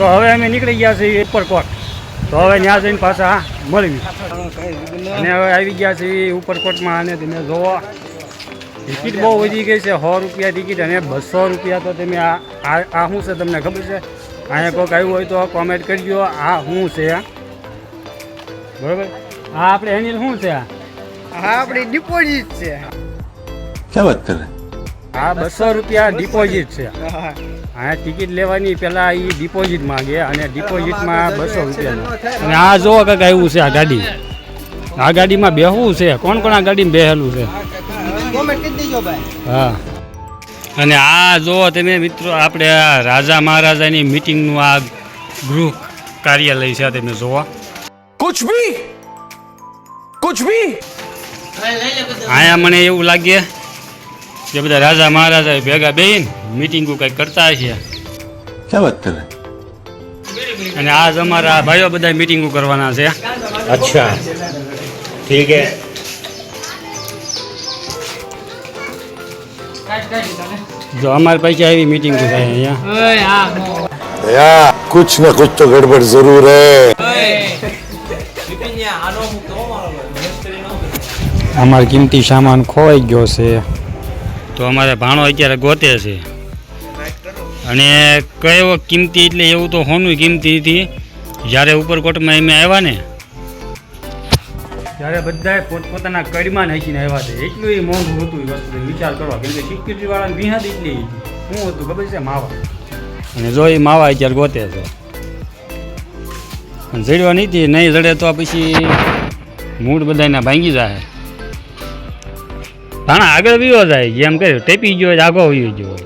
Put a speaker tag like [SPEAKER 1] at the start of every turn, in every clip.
[SPEAKER 1] તો હવે અમે નીકળી ગયા છીએ ઉપરકોટ તો હવે ત્યાં જઈને પાછા મળવી અને હવે આવી ગયા છીએ ઉપરકોટમાં અને તમે જોવો. ટિકિટ બહુ વધી ગઈ છે સો રૂપિયા ટિકિટ અને બસો રૂપિયા તો તમે આ આ શું છે તમને ખબર છે? અહીંયા કોઈક આવ્યું હોય તો કોમેન્ટ કરજો. આ શું છે? બરાબર? આ આપણે એની શું છે? આ
[SPEAKER 2] આપણી ડિપોઝિટ છે.
[SPEAKER 3] ક્યાં વાત
[SPEAKER 1] આ બસો રૂપિયા ડિપોઝિટ છે.
[SPEAKER 2] હા
[SPEAKER 1] ટિકિટ લેવાની પહેલાં એ ડિપોઝિટ માગે અને ડિપોઝિટમાં બસો રૂપિયાનું. અને આ જો કંઈક આવ્યું છે આ ગાડી. આ ગાડીમાં બેહવું છે કોણ કોણ આ ગાડીમાં બેહેલું છે? હા. અને આ જો તમે મિત્રો આપણે આ રાજા મહારાજાની મિટિંગનું આ ગૃહ કાર્યાલય છે તમે જોવા.
[SPEAKER 3] કુછ ભી કુછ ભી
[SPEAKER 1] આયા મને એવું લાગે જે બધા રાજા મહારાજા ભેગા બેહીને મિટિંગો કંઈક કરતા છે
[SPEAKER 3] ક્યાં વાત કરે?
[SPEAKER 1] અને આજ અમારા ભાઈઓ બધા મિટિંગો કરવાના છે.
[SPEAKER 4] અચ્છા. ઠીક હે
[SPEAKER 1] જો અમારી પાસે આવી મીટિંગ થાય અહીંયા.
[SPEAKER 3] યા કુછ ને કુછ તો ગડબડ જરૂર હે.
[SPEAKER 1] અમાર કિંમતી સામાન ખોવાઈ ગયો છે. તો અમારે ભાણો અત્યારે ગોતે છે. અને કયો કિંમતી એટલે એવું તો હોનું કિંમતી હતી. જ્યારે ઉપરકોટમાં એમ આવ્યા ને, ત્યારે બધાએ પોતપોતાના કડીમાં નાખીને આવ્યા છે. એટલું એ મોંઘું હતું એ વસ્તુ. વિચાર કરવા કેમ કે સિક્યુરિટીવાળાની વિહાદ એટલી શું હતું? ખબર છે? માવા. અને જો એ માવા અત્યારે ગોતે છે. અને જડવા નથી નહીં જડે તો પછી મૂળ બધાના ભાંગી જાય ભાણા આગળ વિયો જાય જેમ કે ટેપી ગયો આગો વિયો ગયો.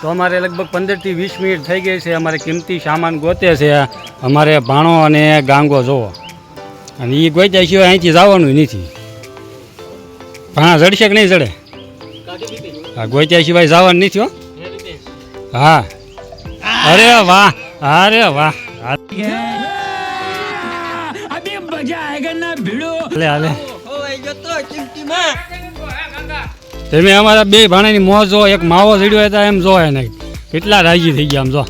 [SPEAKER 1] તો અમારે લગભગ પંદરથી વીસ મિનિટ થઈ ગઈ છે, અમારે કિંમતી સામાન ગોતે છે, અમારે ભાણો અને ગાંગો જોવો. અને એ ગોત્યા સિવાય અહીંથી જવાનું નથી. ભાણા જડશે કે નહીં જડે? હા ગોત્યા સિવાય જવાનું નથી, હો. હા. અરે વાહ અરે વાહ. હાલે
[SPEAKER 2] ગયો તો ચિમટીમાં.
[SPEAKER 1] તમે અમારા બે ભાણાની મોં જો એક માવો ચડ્યો હતા એમ જો એને. કેટલા રાજી થઈ ગયા આમ જો.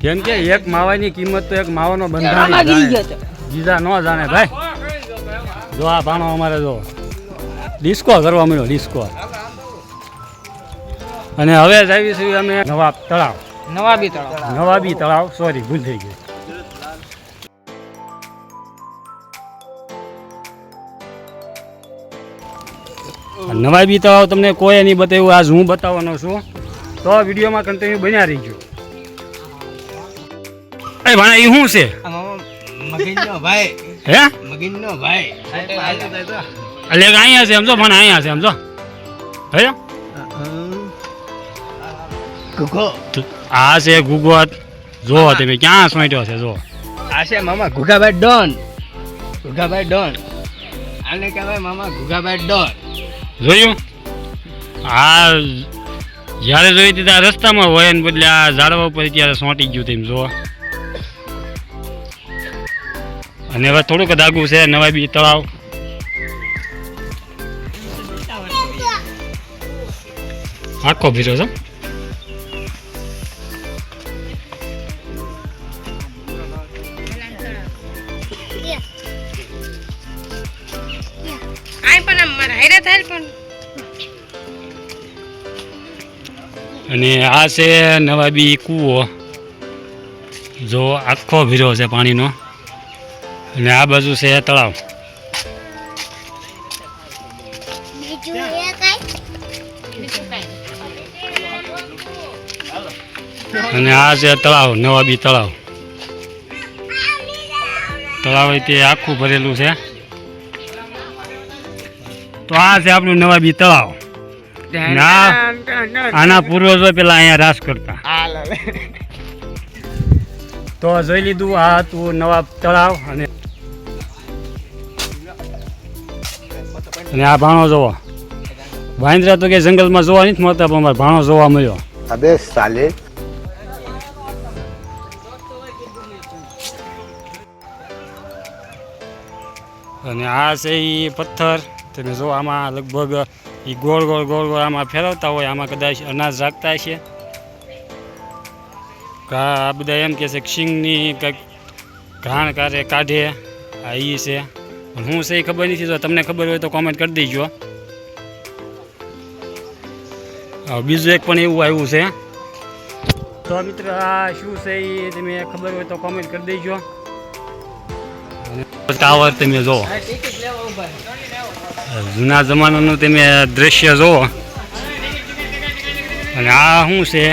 [SPEAKER 1] કેમ કે એક માવાની કિંમત તો એક માવાનો બંધારણ જાણે. બીજા ન જાણે ભાઈ. જો આ ભાણો અમારે જો. ડિસ્કો કરવા મળ્યો ડિસ્કો. અને હવે જ આવી અમે નવાબ તળાવ.
[SPEAKER 2] નવાબી તળાવ.
[SPEAKER 1] નવાબી તળાવ સોરી ભૂલ થઈ ગઈ. આ નવાબી તો તમને કોઈ નહીં બતાવ્યું આજ હું બતાવવાનો છું. તો વિડીયોમાં કન્ટિન્યુ બન્યા રહીજો. એ ભાણા એ શું છે?
[SPEAKER 2] મગીનનો ભાઈ
[SPEAKER 1] હે?
[SPEAKER 2] મગીનનો ભાઈ
[SPEAKER 1] એટલે અહીંયા છે સમજો ભાણા અહીંયા છે સમજો હે?
[SPEAKER 2] ગુગો
[SPEAKER 1] આ છે ગુગોત જો તમે ક્યાં સોંટ્યો છે જો.
[SPEAKER 2] આ છે મામા ગુગાભાઈ ડોન. ગુગાભાઈ ડોન. આને કહેવાય મામા ગુગાભાઈ ડોન.
[SPEAKER 1] જોયું? આ જ્યારે જોઈ હતી ત્યાં રસ્તામાં હોય ને બદલે આ ઝાડવા ઉપર ત્યારે સોંટી ગયું તેમ જોવા. અને હવે થોડુંક દાગું છે નવાબી તળાવ. આખો ભીરો છે
[SPEAKER 5] આય પણ આમ મારા હારે થાય પણ.
[SPEAKER 1] અને આ છે નવાબી કૂવો. જો આખો ભીરો છે પાણીનો. અને આ બાજુ છે તળાવ. અને આ છે તળાવ નવાબી તળાવ. તળાવ તે આખું ભરેલું છે. તો આ છે આપણું નવાબી તળાવ. આના પૂર્વજો પેલા અહીંયા રાસ કરતા. તો જોઈ લીધું આ હતું નવાબ તળાવ અને અને આ ભાણો જોવો. ભાઈન્દ્રા તો કે જંગલમાં જોવા નથી મળતા પણ અમારે ભાણો જોવા મળ્યો.
[SPEAKER 3] અબે સાલે.
[SPEAKER 1] અને આ છે એ પથ્થર. તમે જો આમાં લગભગ એ ગોળ ગોળ ગોળ ગોળ આમાં ફેરવતા હોય, આમાં કદાચ અનાજ રાખતા કા આ બધા એમ કહે છે કે કંઈક ઘાણ કાઢે કાઢે, આ એ છે. હું છે એ ખબર નથી, જો તમને ખબર હોય તો કોમેન્ટ કરી દેજો. બીજું એક પણ એવું આવ્યું છે. તો મિત્ર, આ શું છે એ તમે ખબર હોય તો કોમેન્ટ કરી દેજો. ટાવર તમે જુઓ જૂના જમાનાનું તમે દ્રશ્ય જુઓ. અને આ શું છે?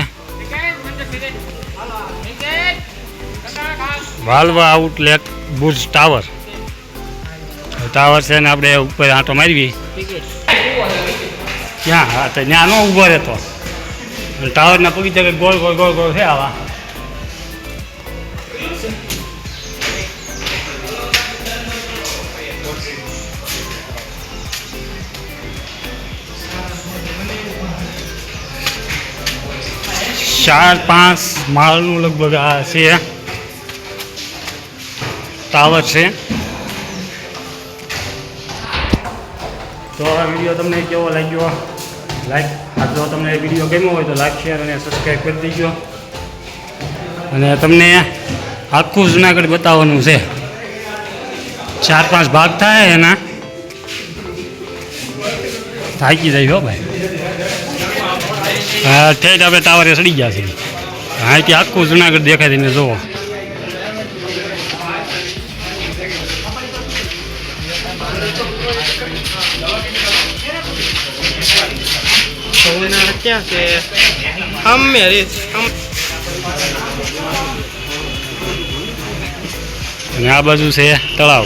[SPEAKER 1] વાલવા આઉટલેટ બુર્જ ટાવર. ટાવર છે ને આપણે ઉપર આંટો મારવી. ક્યાં? હા, તો ત્યાં ન ઊભો રહેતો. ટાવરના પગી ગોળ ગોળ ગોળ ગોળ છે આવા. ચાર, પાંચ માળનું લગભગ આ છે. ટાવર છે. તો આ વીડિયો તમને કેવો લાગ્યો? લાઈક આ જો તમને વીડિયો ગમ્યો હોય તો લાઈક શેર અને સબસ્ક્રાઈબ કરી દેજો. અને તમને આખું જુનાગઢ બતાવવાનું છે. ચાર, પાંચ ભાગ થાય એના. થાકી જાય હો ભાઈ. હા ઠેઠ આપણે ટાવરે સડી ગયા છે. અહીંથી આખું જુનાગઢ દેખાય તમે જુઓ
[SPEAKER 2] ક્યાં છે? અમે
[SPEAKER 1] અને આ બાજુ છે તળાવ.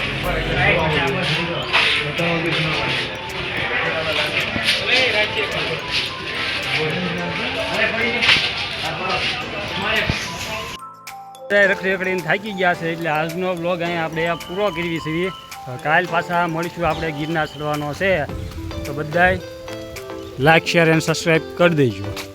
[SPEAKER 1] રખડી રખડીને થાકી ગયા છે એટલે આજનો બ્લોગ અહીંયા આપણે પૂરો કરવી છીએ કાલ પાછા મળીશું આપણે ગિરનાર ચડવાનો છે. તો બધાય લાઈક શેર એન્ડ સબસ્ક્રાઈબ કરી દેજો.